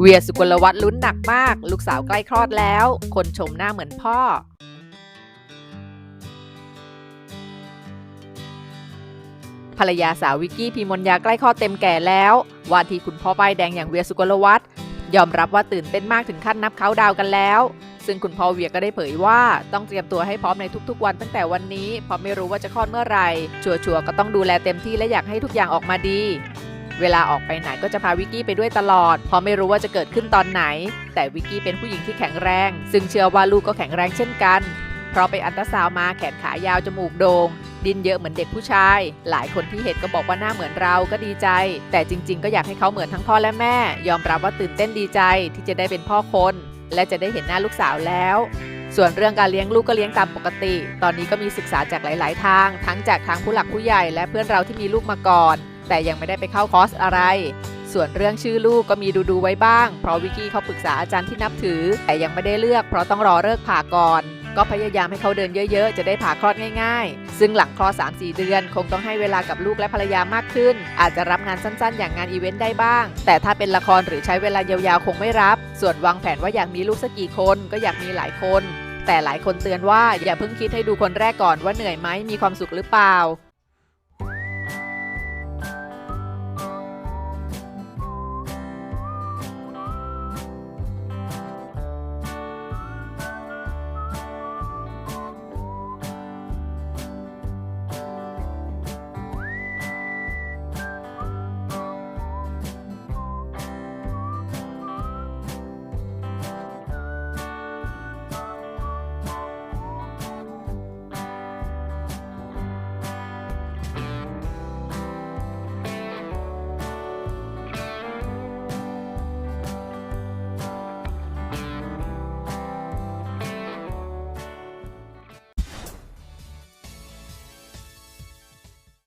เวียสุกลวัฒลุ้นหนักมาก ลูกสาวใกล้คลอดแล้ว คนชมหน้าเหมือนพ่อ ภรรยาสาววิกกี้พีมนยาใกล้คลอดเต็มแก่แล้ววาทีคุณพ่อป้ายแดงอย่างเวียสุกลวัฒยอมรับว่าตื่นเต้นมากถึงขั้นนับเขาดาวกันแล้ว ซึ่งคุณพ่อเวียก็ได้เผยว่าต้องเตรียมตัวให้พร้อมในทุกๆวันตั้งแต่วันนี้เพราะไม่รู้ว่าจะคลอดเมื่อไหร่ชัวร์ๆก็ต้องดูแลเต็มที่และอยากให้ทุกอย่างออกมาดี เวลาออกไปไหนก็จะพาวิกกี้ไปด้วยตลอด เพราะไม่รู้ว่าจะเกิดขึ้นตอนไหน แต่วิกกี้เป็นผู้หญิงที่แข็งแรง ซึ่งเชื่อว่าลูกก็แข็งแรงเช่นกัน เพราะไปอันตราซาวมาแขนขายาวจมูกโดง่งดินเยอะเหมือนเด็กผู้ชาย หลายคนที่เห็นก็บอกว่าหน้าเหมือนเราก็ดีใจ แต่จริง ๆ ก็อยากให้เขาเหมือนทั้งพ่อและแม่ ยอมรับว่าตื่นเต้นดีใจที่จะได้เป็นพ่อคน และจะได้เห็นหน้าลูกสาวแล้วส่วนเรื่องการเลี้ยงลูกก็เลี้ยงตามปกติ ตอนนี้ก็มีศึกษาจากหลาย ๆ ทาง ทั้งจากทางผู้หลักผู้ใหญ่และเพื่อนเราที่มีลูกมาก่อน แต่ยังไม่ได้ไปเข้าคอร์สอะไร ส่วนเรื่องชื่อลูกก็มีดูดูๆไว้บ้าง เพราะวิกกี้เขาปรึกษาอาจารย์ที่นับถือ แต่ยังไม่ได้เลือกเพราะต้องรอเลิกผ่าก่อนก็พยายามให้เขาเดินเยอะๆ จะได้ผ่าคลอดง่ายๆ ซึ่งหลังคลอด3-4 เดือน คงต้องให้เวลากับลูกและภรรยามากขึ้น อาจจะรับงานสั้นๆ อย่างงานอีเวนต์ได้บ้าง แต่ถ้าเป็นละครหรือใช้เวลายาวๆ คงไม่รับ ส่วนวางแผนว่าอยากมีลูกสักกี่คนก็อยากมีหลายคน แต่หลายคนเตือนว่าอย่าเพิ่งคิดให้ดูคนแรกก่อนว่าเหนื่อยไหมมีความสุขหรือเปล่า